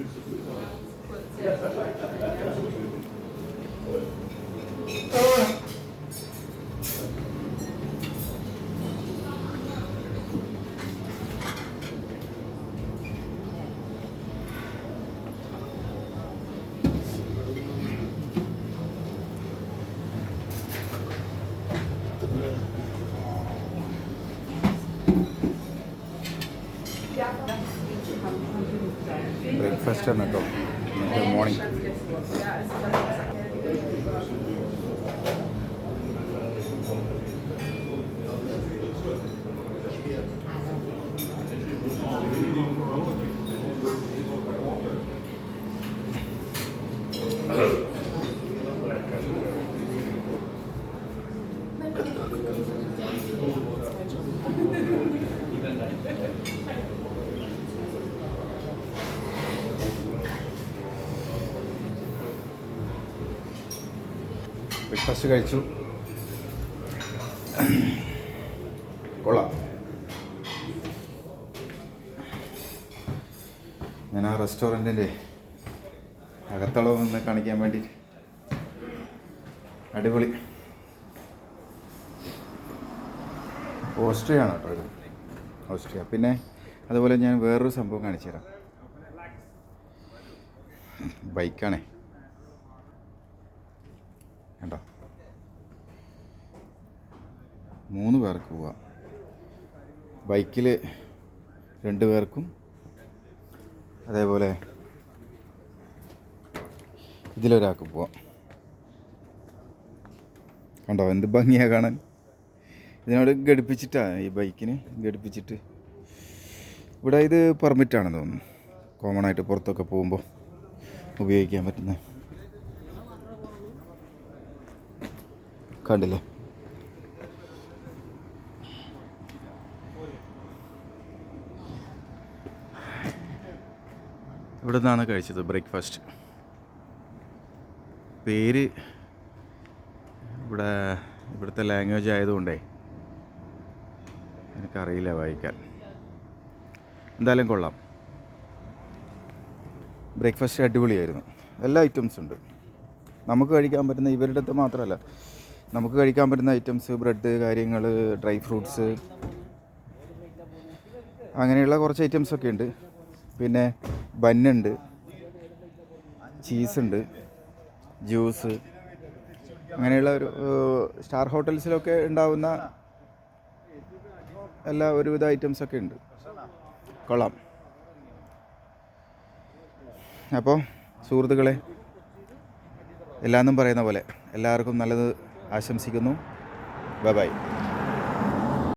Então, Thank you. Breakfast ആണ് കേട്ടോ ഇന്നത്തെ മോർണിംഗ് ബ്രേക്ക്ഫാസ്റ്റ് കഴിച്ചു. കൊള്ളാം. ഞാൻ ആ റെസ്റ്റോറന്റിന്റെ അകത്തളവ് ഒന്ന് കാണിക്കാൻ വേണ്ടി അടിപൊളി ഓസ്ട്രിയ ആണ് കേട്ടോ ഇത്. ഓസ്ട്രിയ. പിന്നെ അതുപോലെ ഞാൻ വേറൊരു സംഭവം കാണിച്ചു തരാം ബൈക്കാണേ. കണ്ടോ? മൂന്ന് പേർക്ക് പോവാം. ബൈക്കിൽ രണ്ട് പേർക്കും. അതേപോലെ ഇതിലൊരാൾക്ക് പോവാം. കണ്ടോ? എന്ത് ഭംഗിയാണ് കാണാൻ. ഇതിനോട് ഘടിപ്പിച്ചിട്ടാണ് ഈ ബൈക്കിന് ഘടിപ്പിച്ചിട്ട്. ഇവിടെ ഇത് പെർമിറ്റാണെന്ന് തോന്നുന്നു. കോമൺ ആയിട്ട് പുറത്തൊക്കെ പോകുമ്പോൾ ഉപയോഗിക്കാൻ പറ്റുന്ന കണ്ടില്ലേ? ഇവിടെ നിന്നാണ് കഴിച്ചത് ബ്രേക്ക്ഫാസ്റ്റ്. പേര് ഇവിടെ ഇവിടുത്തെ ലാംഗ്വേജ് ആയതുകൊണ്ടേ എനിക്കറിയില്ല വായിക്കാൻ. എന്തായാലും കൊള്ളാം. ബ്രേക്ക്ഫാസ്റ്റ് അടിപൊളിയായിരുന്നു. എല്ലാ ഐറ്റംസ് ഉണ്ട് നമുക്ക് കഴിക്കാൻ പറ്റുന്ന ഇവരുടെ മാത്രമല്ല നമുക്ക് കഴിക്കാൻ പറ്റുന്ന ഐറ്റംസ് ബ്രെഡ് കാര്യങ്ങൾ ഡ്രൈ ഫ്രൂട്ട്സ് അങ്ങനെയുള്ള കുറച്ച് ഐറ്റംസ് ഒക്കെ ഉണ്ട്. പിന്നെ ബന്നുണ്ട് ഉണ്ട് ജ്യൂസ് അങ്ങനെയുള്ള ഒരു സ്റ്റാർ ഹോട്ടൽസിലൊക്കെ ഉണ്ടാവുന്ന എല്ലാ ഒരുവിധ ഐറ്റംസ് ഒക്കെ ഉണ്ട്. കൊള്ളാം. അപ്പോൾ സുഹൃത്തുക്കളെ എല്ലാന്നും പറയുന്ന പോലെ എല്ലാവർക്കും നല്ലത് ആശംസിക്കുന്നു. ബൈ